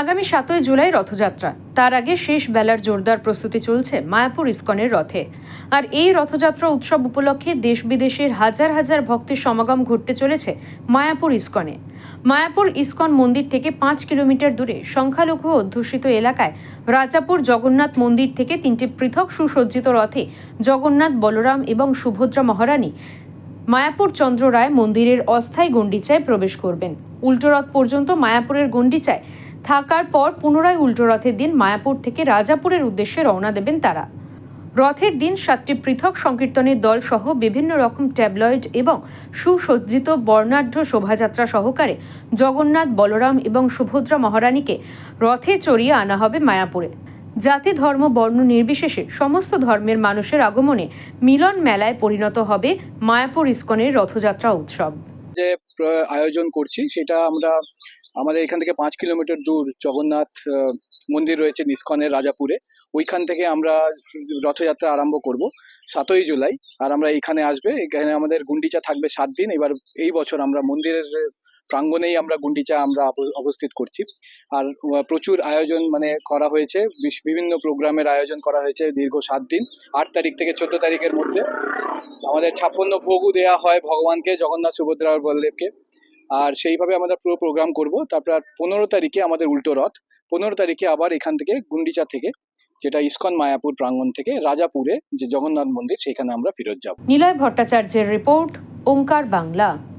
আগামী সাতই জুলাই রথযাত্রা। তার আগে শেষ বেলার জোরদার প্রস্তুতি চলছে মায়াপুর ইস্কনের রথে। আর এই রথযাত্রা উৎসব উপলক্ষে দেশ বিদেশের হাজার হাজার ভক্তের সমাগম ঘটতে চলেছে মায়াপুর ইস্কনে। মায়াপুর ইস্কন মন্দির থেকে পাঁচ কিলোমিটার দূরে সংখ্যালঘু অধ্যুষিত এলাকায় রাজাপুর জগন্নাথ মন্দির থেকে তিনটি পৃথক সুসজ্জিত রথে জগন্নাথ বলরাম এবং সুভদ্রা মহারানী মায়াপুর চন্দ্র রায় মন্দিরের অস্থায়ী গণ্ডিচায় প্রবেশ করবেন। উল্টোরথ পর্যন্ত মায়াপুরের গণ্ডিচায় থাকার পর পুনরায় উল্টো রথের দিন মায়াপুর থেকে রাজাপুরের উদ্দেশ্যে রওনা দেবেন তারা। রথের দিন সাতটি পৃথক সংকীর্তনের দল সহ বিভিন্ন রকম ট্যাবলয়েড এবং সুসজ্জিত বর্ণাঢ্য শোভাযাত্রা সহকারে জগন্নাথ, বলরাম এবং সুভদ্রা মহারানীকে রথে চড়িয়ে আনা হবে মায়াপুরে। জাতি, ধর্ম, বর্ণ নির্বিশেষে সমস্ত ধর্মের মানুষের আগমনে মিলন মেলায় পরিণত হবে মায়াপুর ইস্কনের রথযাত্রা উৎসব। যে আয়োজন করছি, সেটা আমরা আমাদের এখান থেকে পাঁচ কিলোমিটার দূর জগন্নাথ মন্দির রয়েছে নিস্কনের রাজাপুরে। ওইখান থেকে আমরা রথযাত্রা আরম্ভ করব সাতই জুলাই। আর আমরা এখানে আসবে, এখানে আমাদের গুন্ডিচা থাকবে সাত দিন। এবার এই বছর আমরা মন্দিরের প্রাঙ্গণেই আমরা গুন্ডিচা আমরা অব- অবস্থিত করছি। আর প্রচুর আয়োজন মানে করা হয়েছে বিভিন্ন প্রোগ্রামের আয়োজন করা হয়েছে দীর্ঘ সাত দিন। আট তারিখ থেকে চোদ্দ তারিখের মধ্যে। আমাদের ছাপ্পান্ন ভোগও দেওয়া হয় ভগবানকে, জগন্নাথ সুভদ্রা বলদেবকে। আর সেইভাবে আমরা পুরো প্রোগ্রাম করব। তারপর পনেরো তারিখে আমাদের উল্টো রথ। পনেরো তারিখে আবার এখান থেকে গুন্ডিচা থেকে, যেটা ইস্কন, মায়াপুর প্রাঙ্গন থেকে রাজাপুরে যে জগন্নাথ মন্দির, সেখানে আমরা ফেরত যাব। নিলয় ভট্টাচার্যের রিপোর্ট, ওঙ্কার বাংলা।